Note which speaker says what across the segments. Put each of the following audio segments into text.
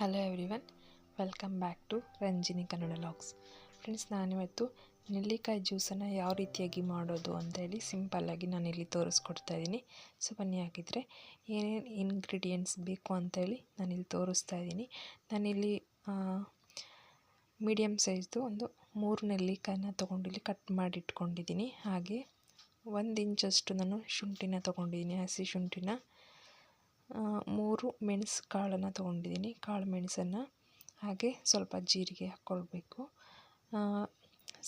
Speaker 1: Hello everyone welcome back to Ranjini Kannada vlogs friends ನಾನಿವತ್ತು ನೆಲ್ಲಿಕಾಯಿ ಜ್ಯೂಸನ್ನು ಯಾವ ರೀತಿಯಾಗಿ ಮಾಡೋದು ಅಂತೇಳಿ ಸಿಂಪಲ್ಲಾಗಿ ನಾನಿಲ್ಲಿ ತೋರಿಸ್ಕೊಡ್ತಾ ಇದ್ದೀನಿ. ಸೊ ಬನ್ನಿ ಹಾಕಿದರೆ ಏನೇನು ಇಂಗ್ರೀಡಿಯೆಂಟ್ಸ್ ಬೇಕು ಅಂತೇಳಿ ನಾನಿಲ್ಲಿ ತೋರಿಸ್ತಾ ಇದ್ದೀನಿ. ನಾನಿಲ್ಲಿ ಮೀಡಿಯಮ್ ಸೈಜ್ದು ಒಂದು ಮೂರು ನೆಲ್ಲಿಕಾಯಿನ ತೊಗೊಂಡಿಲ್ಲಿ ಕಟ್ ಮಾಡಿ ಇಟ್ಕೊಂಡಿದ್ದೀನಿ ಹಾಗೆ ಒಂದು ಇಂಚಷ್ಟು ನಾನು ಶುಂಠಿನ ತೊಗೊಂಡಿದ್ದೀನಿ, ಹಸಿ ಶುಂಠಿನ. ಮೂರು ಮೆಣಸು ಕಾಳನ್ನು ತೊಗೊಂಡಿದ್ದೀನಿ. ಕಾಳು ಮೆಣಸನ್ನು ಹಾಗೆ ಸ್ವಲ್ಪ ಜೀರಿಗೆ ಹಾಕ್ಕೊಳ್ಬೇಕು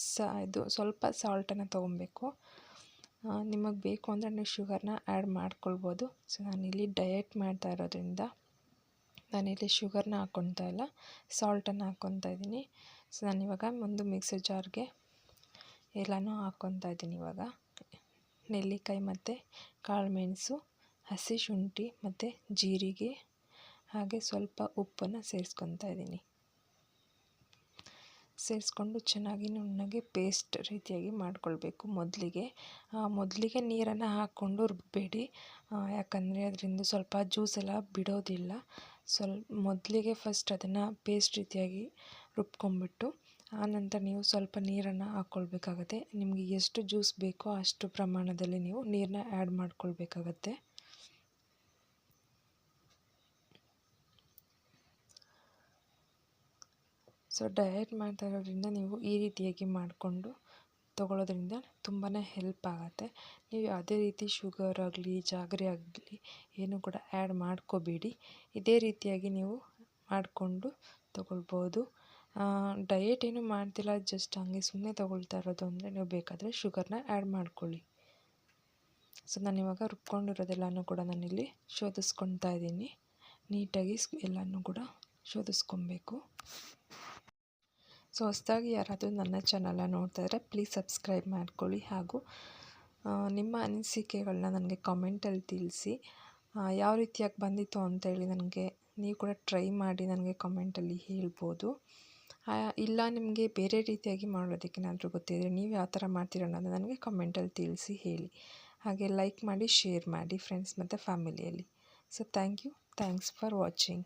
Speaker 1: ಸ, ಇದು ಸ್ವಲ್ಪ ಸಾಲ್ಟನ್ನು ತೊಗೊಬೇಕು. ನಿಮಗೆ ಬೇಕು ಅಂದರೆ ನೀವು ಶುಗರ್ನ ಆ್ಯಡ್ ಮಾಡ್ಕೊಳ್ಬೋದು. ಸೊ, ನಾನಿಲ್ಲಿ ಡಯಟ್ ಮಾಡ್ತಾ ಇರೋದ್ರಿಂದ ನಾನಿಲ್ಲಿ ಶುಗರ್ನ ಹಾಕ್ಕೊತಾ ಇಲ್ಲ, ಸಾಲ್ಟನ್ನು ಹಾಕ್ಕೊತಾ ಇದ್ದೀನಿ. ಸೊ, ನಾನಿವಾಗ ಒಂದು ಮಿಕ್ಸರ್ ಜಾರ್ಗೆ ಎಲ್ಲನೂ ಹಾಕ್ಕೊತಾ ಇದ್ದೀನಿ ಇವಾಗ. ನೆಲ್ಲಿಕಾಯಿ ಮತ್ತು ಕಾಳು ಮೆಣಸು ಹಸಿ ಶುಂಠಿ ಮತ್ತು ಜೀರಿಗೆ ಹಾಗೆ ಸ್ವಲ್ಪ ಉಪ್ಪನ್ನು ಸೇರಿಸ್ಕೊತಾ ಇದ್ದೀನಿ. ಸೇರಿಸ್ಕೊಂಡು ಚೆನ್ನಾಗಿ ನುಣ್ಣಗೆ ಪೇಸ್ಟ್ ರೀತಿಯಾಗಿ ಮಾಡಿಕೊಳ್ಬೇಕು ಮೊದಲಿಗೆ. ಮೊದಲಿಗೆ ನೀರನ್ನು ಹಾಕ್ಕೊಂಡು ರುಬ್ಬಬೇಡಿ ಯಾಕಂದರೆ ಅದರಿಂದ ಸ್ವಲ್ಪ ಜ್ಯೂಸ್ ಎಲ್ಲ ಬಿಡೋದಿಲ್ಲ. ಸ್ವಲ್ಪ ಮೊದಲಿಗೆ ಫಸ್ಟ್ ಅದನ್ನು ಪೇಸ್ಟ್ ರೀತಿಯಾಗಿ ರುಬ್ಕೊಂಬಿಟ್ಟು ಆನಂತರ ನೀವು ಸ್ವಲ್ಪ ನೀರನ್ನು ಹಾಕ್ಕೊಳ್ಬೇಕಾಗತ್ತೆ. ನಿಮಗೆ ಎಷ್ಟು ಜ್ಯೂಸ್ ಬೇಕೋ ಅಷ್ಟು ಪ್ರಮಾಣದಲ್ಲಿ ನೀವು ನೀರನ್ನ ಆ್ಯಡ್ ಮಾಡ್ಕೊಳ್ಬೇಕಾಗತ್ತೆ. ಸೊ ಡಯಟ್ ಮಾಡ್ತಾ ಇರೋದ್ರಿಂದ ನೀವು ಈ ರೀತಿಯಾಗಿ ಮಾಡಿಕೊಂಡು ತೊಗೊಳೋದ್ರಿಂದ ತುಂಬಾ ಹೆಲ್ಪ್ ಆಗುತ್ತೆ. ನೀವು ಯಾವುದೇ ರೀತಿ ಶುಗರ್ ಆಗಲಿ, ಜಾಗರಿ ಆಗಲಿ ಏನು ಕೂಡ ಆ್ಯಡ್ ಮಾಡ್ಕೋಬೇಡಿ. ಇದೇ ರೀತಿಯಾಗಿ ನೀವು ಮಾಡಿಕೊಂಡು ತೊಗೊಳ್ಬೋದು. ಡಯೆಟ್ ಏನು ಮಾಡ್ತಿಲ್ಲ, ಜಸ್ಟ್ ಹಂಗೆ ಸುಮ್ಮನೆ ತೊಗೊಳ್ತಾ ಇರೋದು ಅಂದರೆ ನೀವು ಬೇಕಾದರೆ ಶುಗರ್ನ ಆ್ಯಡ್ ಮಾಡ್ಕೊಳ್ಳಿ. ಸೊ ನಾನಿವಾಗ ರುಬ್ಕೊಂಡಿರೋದೆಲ್ಲನೂ ಕೂಡ ನಾನಿಲ್ಲಿ ಶೋಧಿಸ್ಕೊತಾ ಇದ್ದೀನಿ. ನೀಟಾಗಿ ಎಲ್ಲನೂ ಕೂಡ ಶೋಧಿಸ್ಕೊಬೇಕು. ಸೊ ಹೊಸದಾಗಿ ಯಾರಾದರೂ ನನ್ನ ಚಾನಲ್ನ ನೋಡ್ತಾ ಇದ್ದರೆ ಪ್ಲೀಸ್ ಸಬ್ಸ್ಕ್ರೈಬ್ ಮಾಡ್ಕೊಳ್ಳಿ ಹಾಗೂ ನಿಮ್ಮ ಅನಿಸಿಕೆಗಳನ್ನ ನನಗೆ ಕಾಮೆಂಟಲ್ಲಿ ತಿಳಿಸಿ. ಯಾವ ರೀತಿಯಾಗಿ ಬಂದಿತ್ತು ಅಂತೇಳಿ ನನಗೆ ನೀವು ಕೂಡ ಟ್ರೈ ಮಾಡಿ ನನಗೆ ಕಾಮೆಂಟಲ್ಲಿ ಹೇಳ್ಬೋದು. ಇಲ್ಲ ನಿಮಗೆ ಬೇರೆ ರೀತಿಯಾಗಿ ಮಾಡೋದಕ್ಕೇನಾದರೂ ಗೊತ್ತಿದ್ದರೆ ನೀವು ಯಾವ ಥರ ಮಾಡ್ತೀರ ಅನ್ನೋದು ನನಗೆ ಕಾಮೆಂಟಲ್ಲಿ ತಿಳಿಸಿ ಹೇಳಿ. ಹಾಗೆ ಲೈಕ್ ಮಾಡಿ, ಶೇರ್ ಮಾಡಿ ಫ್ರೆಂಡ್ಸ್ ಮತ್ತು ಫ್ಯಾಮಿಲಿಯಲ್ಲಿ so thank you thanks for watching